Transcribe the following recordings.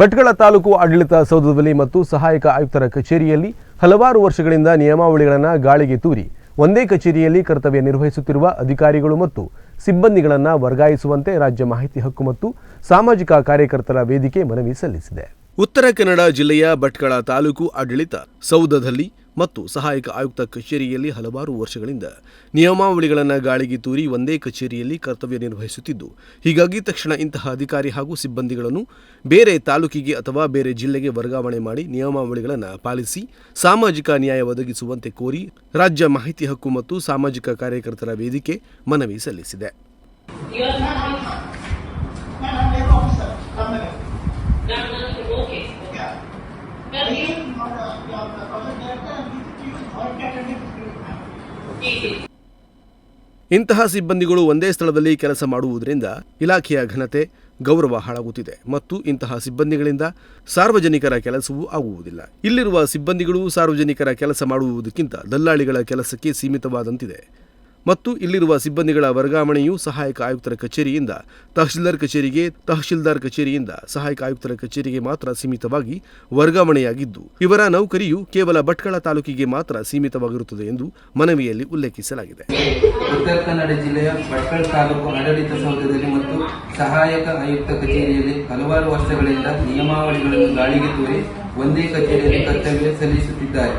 ಭಟ್ಕಳ ತಾಲೂಕು ಆಡಳಿತ ಸೌಧದಲ್ಲಿ ಮತ್ತು ಸಹಾಯಕ ಆಯುಕ್ತರ ಕಚೇರಿಯಲ್ಲಿ ಹಲವಾರು ವರ್ಷಗಳಿಂದ ನಿಯಮಾವಳಿಗಳನ್ನು ಗಾಳಿಗೆ ತೂರಿ ಒಂದೇ ಕಚೇರಿಯಲ್ಲಿ ಕರ್ತವ್ಯ ನಿರ್ವಹಿಸುತ್ತಿರುವ ಅಧಿಕಾರಿಗಳು ಮತ್ತು ಸಿಬ್ಬಂದಿಗಳನ್ನು ವರ್ಗಾಯಿಸುವಂತೆ ರಾಜ್ಯ ಮಾಹಿತಿ ಹಕ್ಕು ಮತ್ತು ಸಾಮಾಜಿಕ ಕಾರ್ಯಕರ್ತರ ವೇದಿಕೆ ಮನವಿ ಸಲ್ಲಿಸಿದೆ. ಉತ್ತರ ಕನ್ನಡ ಜಿಲ್ಲೆಯ ಭಟ್ಕಳ ತಾಲೂಕು ಆಡಳಿತ ಸೌಧದಲ್ಲಿ ಮತ್ತು ಸಹಾಯಕ ಆಯುಕ್ತ ಕಚೇರಿಯಲ್ಲಿ ಹಲವಾರು ವರ್ಷಗಳಿಂದ ನಿಯಮಾವಳಿಗಳನ್ನು ಗಾಳಿಗೆ ತೂರಿ ಒಂದೇ ಕಚೇರಿಯಲ್ಲಿ ಕರ್ತವ್ಯ ನಿರ್ವಹಿಸುತ್ತಿದ್ದು, ಹೀಗಾಗಿ ತಕ್ಷಣ ಇಂತಹ ಅಧಿಕಾರಿ ಹಾಗೂ ಸಿಬ್ಬಂದಿಗಳನ್ನು ಬೇರೆ ತಾಲೂಕಿಗೆ ಅಥವಾ ಬೇರೆ ಜಿಲ್ಲೆಗೆ ವರ್ಗಾವಣೆ ಮಾಡಿ ನಿಯಮಾವಳಿಗಳನ್ನು ಪಾಲಿಸಿ ಸಾಮಾಜಿಕ ನ್ಯಾಯ ಒದಗಿಸುವಂತೆ ಕೋರಿ ರಾಜ್ಯ ಮಾಹಿತಿ ಹಕ್ಕು ಮತ್ತು ಸಾಮಾಜಿಕ ಕಾರ್ಯಕರ್ತರ ವೇದಿಕೆ ಮನವಿ ಸಲ್ಲಿಸಿದೆ. ಇಂತಹ ಸಿಬ್ಬಂದಿಗಳು ಒಂದೇ ಸ್ಥಳದಲ್ಲಿ ಕೆಲಸ ಮಾಡುವುದರಿಂದ ಇಲಾಖೆಯ ಘನತೆ ಗೌರವ ಹಾಳಾಗುತ್ತಿದೆ ಮತ್ತು ಇಂತಹ ಸಿಬ್ಬಂದಿಗಳಿಂದ ಸಾರ್ವಜನಿಕರ ಕೆಲಸವೂ ಆಗುವುದಿಲ್ಲ. ಇಲ್ಲಿರುವ ಸಿಬ್ಬಂದಿಗಳು ಸಾರ್ವಜನಿಕರ ಕೆಲಸ ಮಾಡುವುದಕ್ಕಿಂತ ದಲ್ಲಾಳಿಗಳ ಕೆಲಸಕ್ಕೆ ಸೀಮಿತವಾದಂತಿದೆ. ಮತ್ತು ಇಲ್ಲಿರುವ ಸಿಬ್ಬಂದಿಗಳ ವರ್ಗಾವಣೆಯು ಸಹಾಯಕ ಆಯುಕ್ತರ ಕಚೇರಿಯಿಂದ, ತಹಶೀಲ್ದಾರ್ ಕಚೇರಿಗೆ, ತಹಶೀಲ್ದಾರ್ ಕಚೇರಿಯಿಂದ ಸಹಾಯಕ ಆಯುಕ್ತರ ಕಚೇರಿಗೆ ಮಾತ್ರ ಸೀಮಿತವಾಗಿ ವರ್ಗಾವಣೆಯಾಗಿದ್ದು, ಇವರ ನೌಕರಿಯು ಕೇವಲ ಭಟ್ಕಳ ತಾಲೂಕಿಗೆ ಮಾತ್ರ ಸೀಮಿತವಾಗಿರುತ್ತದೆ ಎಂದು ಮನವಿಯಲ್ಲಿ ಉಲ್ಲೇಖಿಸಲಾಗಿದೆ. ಉತ್ತರ ಕನ್ನಡ ಜಿಲ್ಲೆಯ ಭಟ್ಕಳ ತಾಲೂಕು ಆಡಳಿತ ಸೌಧದಲ್ಲಿ ಮತ್ತು ಸಹಾಯಕ ಆಯುಕ್ತ ಕಚೇರಿಯಲ್ಲಿ ಹಲವಾರು ವರ್ಷಗಳಿಂದ ನಿಯಮಾವಳಿಗಳನ್ನು ಗಾಳಿಗೆ ತೂರಿ, ಒಂದೇ ಕಚೇರಿಯಲ್ಲಿ ಕರ್ತವ್ಯ ಸಲ್ಲಿಸುತ್ತಿದ್ದಾರೆ.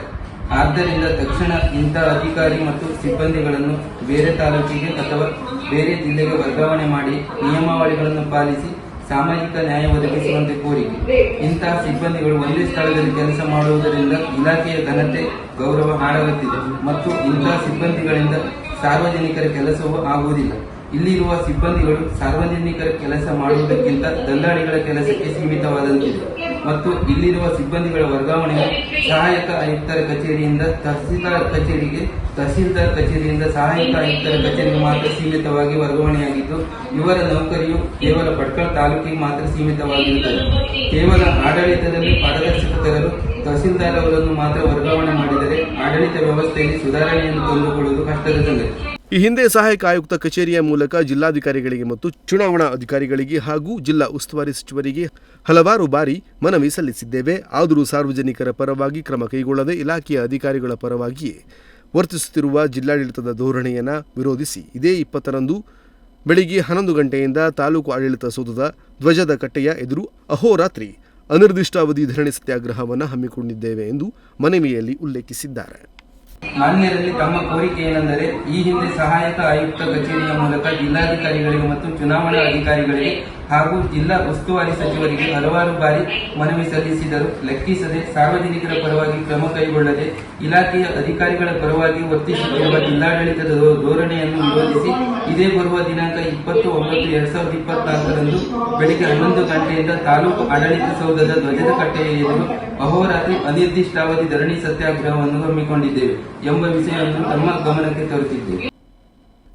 ಆದ್ದರಿಂದ ತಕ್ಷಣ ಇಂಥ ಅಧಿಕಾರಿ ಮತ್ತು ಸಿಬ್ಬಂದಿಗಳನ್ನು ಬೇರೆ ತಾಲೂಕಿಗೆ ಅಥವಾ ಬೇರೆ ಜಿಲ್ಲೆಗೆ ವರ್ಗಾವಣೆ ಮಾಡಿ ನಿಯಮಾವಳಿಗಳನ್ನು ಪಾಲಿಸಿ ಸಾಮಾಜಿಕ ನ್ಯಾಯ ಒದಗಿಸುವಂತೆ ಕೋರಿಕೆ ಇಂತಹ ಸಿಬ್ಬಂದಿಗಳು ಒಂದೇ ಸ್ಥಳದಲ್ಲಿ ಕೆಲಸ ಮಾಡುವುದರಿಂದ ಇಲಾಖೆಯ ಘನತೆ, ಗೌರವ ಹಾಳಾಗುತ್ತಿದೆ ಮತ್ತು ಇಂತಹ ಸಿಬ್ಬಂದಿಗಳಿಂದ ಸಾರ್ವಜನಿಕರ ಕೆಲಸವೂ ಆಗುವುದಿಲ್ಲ. ಇಲ್ಲಿರುವ ಸಿಬ್ಬಂದಿಗಳು ಸಾರ್ವಜನಿಕರ ಕೆಲಸ ಮಾಡುವುದಕ್ಕಿಂತ ದಲ್ಲಾಳಿಗಳ ಕೆಲಸಕ್ಕೆ ಸೀಮಿತವಾದಂತಿದೆ. ಮತ್ತು ಇಲ್ಲಿರುವ ಸಿಬ್ಬಂದಿಗಳ ವರ್ಗಾವಣೆಯು ಸಹಾಯಕ ಆಯುಕ್ತರ ಕಚೇರಿಯಿಂದ ತಹಸೀಲ್ದಾರ್ ಕಚೇರಿಗೆ, ತಹಸೀಲ್ದಾರ್ ಕಚೇರಿಯಿಂದ ಸಹಾಯಕ ಆಯುಕ್ತರ ಕಚೇರಿಗೆ ಮಾತ್ರ ಸೀಮಿತವಾಗಿ ವರ್ಗಾವಣೆಯಾಗಿದ್ದು, ಇವರ ನೌಕರಿಯು ಕೇವಲ ಭಟ್ಕಳ ತಾಲೂಕಿಗೆ ಮಾತ್ರ ಸೀಮಿತವಾಗಿರುತ್ತದೆ. ಕೇವಲ ಆಡಳಿತದಲ್ಲಿ ಪಾರದರ್ಶಕ ತರಲು ತಹಸೀಲ್ದಾರ್ ಅವರನ್ನು ಮಾತ್ರ ವರ್ಗಾವಣೆ ಮಾಡಿದರೆ ಆಡಳಿತ ವ್ಯವಸ್ಥೆಯಲ್ಲಿ ಸುಧಾರಣೆಯನ್ನು ತಂದುಕೊಳ್ಳುವುದು ಕಷ್ಟದ ಸಂಗತಿ. ಈ ಹಿಂದೆ ಸಹಾಯಕ ಆಯುಕ್ತ ಕಚೇರಿಯ ಮೂಲಕ ಜಿಲ್ಲಾಧಿಕಾರಿಗಳಿಗೆ ಮತ್ತು ಚುನಾವಣಾ ಅಧಿಕಾರಿಗಳಿಗೆ ಹಾಗೂ ಜಿಲ್ಲಾ ಉಸ್ತುವಾರಿ ಸಚಿವರಿಗೆ ಹಲವಾರು ಬಾರಿ ಮನವಿ ಸಲ್ಲಿಸಿದ್ದೇವೆ. ಆದರೂ ಸಾರ್ವಜನಿಕರ ಪರವಾಗಿ ಕ್ರಮ ಕೈಗೊಳ್ಳದೆ ಇಲಾಖೆಯ ಅಧಿಕಾರಿಗಳ ಪರವಾಗಿಯೇ ವರ್ತಿಸುತ್ತಿರುವ ಜಿಲ್ಲಾಡಳಿತದ ಧೋರಣೆಯನ್ನು ವಿರೋಧಿಸಿ ಇದೇ ಇಪ್ಪತ್ತರಂದು ಬೆಳಿಗ್ಗೆ ಹನ್ನೊಂದು ಗಂಟೆಯಿಂದ ತಾಲೂಕು ಆಡಳಿತ ಸೌಧದ ಧ್ವಜದ ಕಟ್ಟೆಯ ಎದುರು ಅಹೋರಾತ್ರಿ ಅನಿರ್ದಿಷ್ಟಾವಧಿ ಧರಣಿ ಸತ್ಯಾಗ್ರಹವನ್ನು ಹಮ್ಮಿಕೊಂಡಿದ್ದೇವೆ ಎಂದು ಮನವಿಯಲ್ಲಿ ಉಲ್ಲೇಖಿಸಿದ್ದಾರೆ. ಮಾನ್ಯರಲ್ಲಿ ತಮ್ಮ ಕೋರಿಕೆ ಏನೆಂದರೆ ಈ ಹಿಂದೆ ಸಹಾಯಕ ಆಯುಕ್ತ ಕಚೇರಿಯ ಮೂಲಕ ಜಿಲ್ಲಾಧಿಕಾರಿಗಳಿಗೆ ಮತ್ತು ಚುನಾವಣಾ ಅಧಿಕಾರಿಗಳಿಗೆ ಹಾಗೂ ಜಿಲ್ಲಾ ಉಸ್ತುವಾರಿ ಸಚಿವರಿಗೆ ಹಲವಾರು ಬಾರಿ ಮನವಿ ಸಲ್ಲಿಸಿದರು. ಲೆಕ್ಕಿಸದೆ ಸಾರ್ವಜನಿಕರ ಪರವಾಗಿ ಕ್ರಮ ಕೈಗೊಳ್ಳದೆ ಇಲಾಖೆಯ ಅಧಿಕಾರಿಗಳ ಪರವಾಗಿ ವರ್ತಿಸುತ್ತಿರುವ ಜಿಲ್ಲಾಡಳಿತದ ಧೋರಣೆಯನ್ನು ವಿರೋಧಿಸಿ ಇದೇ ಬರುವ ದಿನಾಂಕ ಇಪ್ಪತ್ತು ಒಂಬತ್ತು ಎರಡ್ ಸಾವಿರದ ಇಪ್ಪತ್ನಾಲ್ಕರಂದು ಬೆಳಿಗ್ಗೆ ಹನ್ನೊಂದು ಗಂಟೆಯಿಂದ ತಾಲೂಕು ಆಡಳಿತ ಸೌಧದ ಧ್ವಜದ ಕಟ್ಟೆಯ ಎದುರು ಅಹೋರಾತ್ರಿ ಅನಿರ್ದಿಷ್ಟಾವಧಿ ಧರಣಿ ಸತ್ಯಾಗ್ರಹವನ್ನು ಹಮ್ಮಿಕೊಂಡಿದ್ದೇವೆ ಎಂಬ ವಿಷಯವನ್ನು ತಮ್ಮ ಗಮನಕ್ಕೆ ತರುತ್ತಿದ್ದೇವೆ.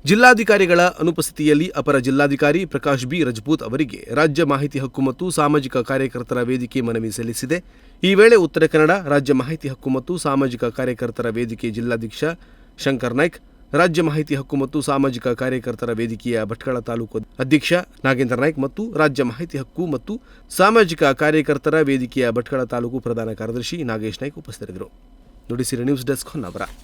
ಜಿಲ್ಲಾಧಿಕಾರಿಗಳ ಅನುಪಸ್ಥಿತಿಯಲ್ಲಿ ಅಪರ ಜಿಲ್ಲಾಧಿಕಾರಿ ಪ್ರಕಾಶ್ ಬಿ. ರಜಪೂತ್ ಅವರಿಗೆ ರಾಜ್ಯ ಮಾಹಿತಿ ಹಕ್ಕು ಮತ್ತು ಸಾಮಾಜಿಕ ಕಾರ್ಯಕರ್ತರ ವೇದಿಕೆ ಮನವಿ ಸಲ್ಲಿಸಿದೆ. ಈ ವೇಳೆ ಉತ್ತರ ಕನ್ನಡ, ರಾಜ್ಯ ಮಾಹಿತಿ ಹಕ್ಕು ಮತ್ತು ಸಾಮಾಜಿಕ ಕಾರ್ಯಕರ್ತರ ವೇದಿಕೆ ಜಿಲ್ಲಾಧ್ಯಕ್ಷ ಶಂಕರ್ ನಾಯ್ಕ್, ರಾಜ್ಯ ಮಾಹಿತಿ ಹಕ್ಕು ಮತ್ತು ಸಾಮಾಜಿಕ ಕಾರ್ಯಕರ್ತರ ವೇದಿಕೆಯ ಭಟ್ಕಳ ತಾಲೂಕು ಅಧ್ಯಕ್ಷ ನಾಗೇಂದ್ರ ನಾಯ್ಕ್ ಮತ್ತು ರಾಜ್ಯ ಮಾಹಿತಿ ಹಕ್ಕು ಮತ್ತು ಸಾಮಾಜಿಕ ಕಾರ್ಯಕರ್ತರ ವೇದಿಕೆಯ ಭಟ್ಕಳ ತಾಲೂಕು ಪ್ರಧಾನ ಕಾರ್ಯದರ್ಶಿ ನಾಗೇಶ್ ನಾಯ್ಕ್ ಉಪಸ್ಥಿತರಿದ್ದರು. Nudisiri news desk Honnavar.